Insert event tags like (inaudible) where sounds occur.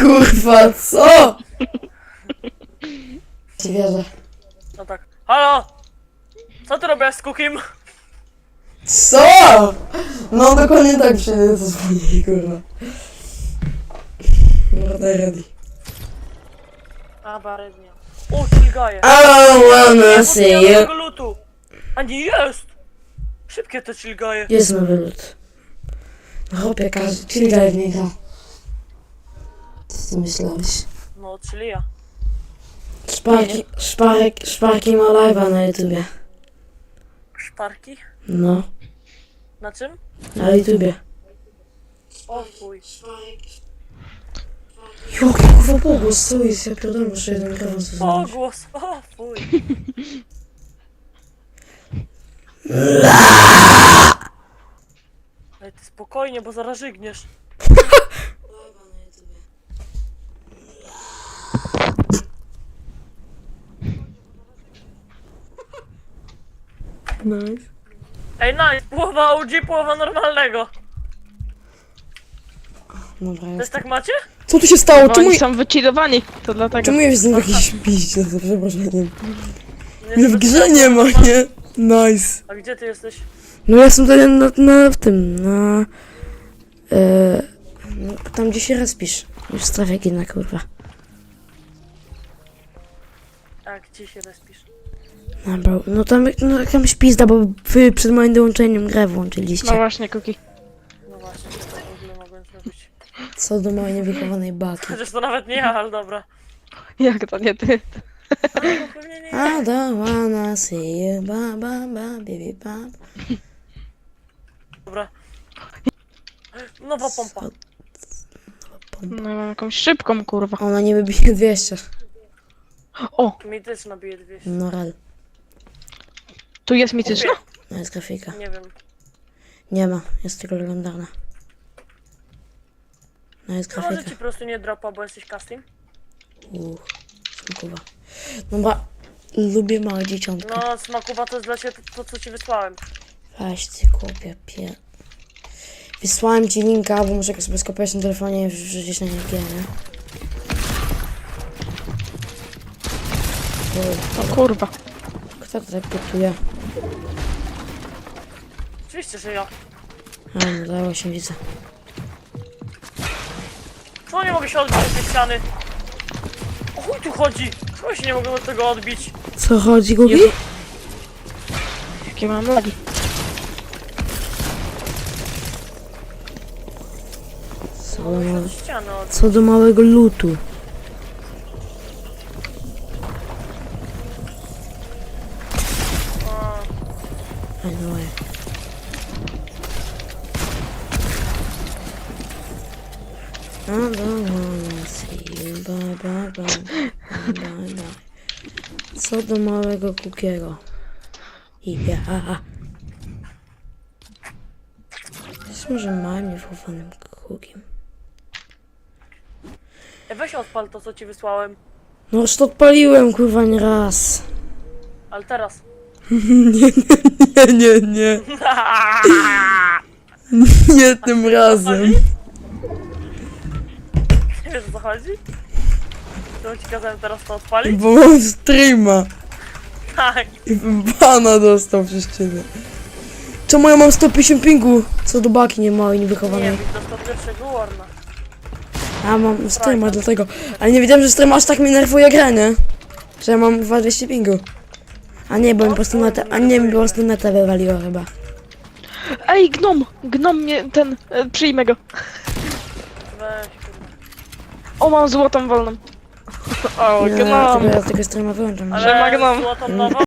kurwa, co? Ci wierzę. No tak. Halo! Co ty robisz z Cookim? Co? No dokładnie tak do swojej, kurwa. Morda ready. A, barednia. O, chilgaje. I don't wanna see Nie you. tego lutu. A nie jest! Szybkie te chilgaje. Jest nowy lód. Chłopie, każdy chillgaj w niego. Ty myślałeś? No, czyli ja. Szparki, szparek, szparki ma live'a na YouTubie. Szparki? No, Na czym? na YouTubie. O chuj. Jaki kurwa pogłos, co jest? Ja pierdolę, muszę jeden mikrofon sobie O, znaleźć. głos. O, fuj. Ej, ty spokojnie, bo zaraz żygniesz. Nice. Ej, nice. Połowa OG, połowa normalnego. Dobra, Też jest. tak macie? Co tu się stało? Bo Czemu, oni są wychillowani, to dlatego. czemu ja jestem w jakiejś piździe, za przeproszeniem? Nie, W żeby- grze nie ma, nie? Nice. A gdzie ty jesteś? No ja jestem tutaj na, na w tym, na... E, no, tam gdzie się respisz. Już strefie gina, kurwa. A, gdzie się respisz? No, bro, no tam no, jakaś pizda, bo wy przed moim dołączeniem grę włączyliście. No właśnie, Kuki. No właśnie, co to w ogóle mogłem zrobić? Co do mojej niewychowanej baki. (laughs) Chociaż to nawet nie ja, ale dobra. Jak to nie ty? A, no pewnie nie I ja. don't wanna see you, ba ba ba, baby ba. Dobra. Nowa pompa. No mam jakąś szybką, kurwa. Ona nie wybije 200. O, Mi też nabije 200. No rel. Tu jest mityczna? No jest grafika. Nie wiem. Nie ma, jest tylko legendarna. No jest No, Może grafika. ci po prostu nie dropa, bo jesteś casting? Uch, smakuwa. Dobra, lubię małe dzieciątka. No, smakuwa to jest dla ciebie to, to co ci wysłałem. Weź ty kupie pie... Wysłałem ci linka, bo muszę go sobie skopiować na telefonie i wrzucić na niego, nie? O kurwa. Kto to tak gotuje? Oczywiście, że ja. A, no dało się widzę. Czemu nie mogę się odbić od tej ściany? O chuj tu chodzi? Czemu się nie mogę od tego odbić? Co chodzi, Gugi? Jezu. Jakie mam lagi. Co do, od... Co do małego lutu. It. I don't wanna see you, bye bye bye, bye bye bye. Co do małego kukiego. I ja. Jest może małym niefofanym kukiem. Weź odpal to, co ci wysłałem. No już to odpaliłem, kurwa, nie raz. Ale teraz. (laughs) Nie, nie, nie, nie. Nie (laughs) tym razem. Wiesz o co chodzi? To ci kazałem teraz to odpalić? Bo mam streama. Tak. I bana dostał przez ciebie. Czemu ja mam 150 pingu? Co do baki nie małej, Nie niewychowanej. to pierwszego Warna. A mam streama dlatego. Ale nie wiedziałem, że stream aż tak mnie nerwuje grę, nie? Że ja mam 200 pingu. A nie, bo mi po prostu neta, a nie, mi po prostu neta wywaliło chyba. Ej, gnom! Gnom mnie, ten, e, przyjmę go. Weź, kurwa. O, mam złotą wolną. (laughs) O, Nie, gnom! tylko ja tego streama wyłączam. Ale Że ma gnom. złotą nową?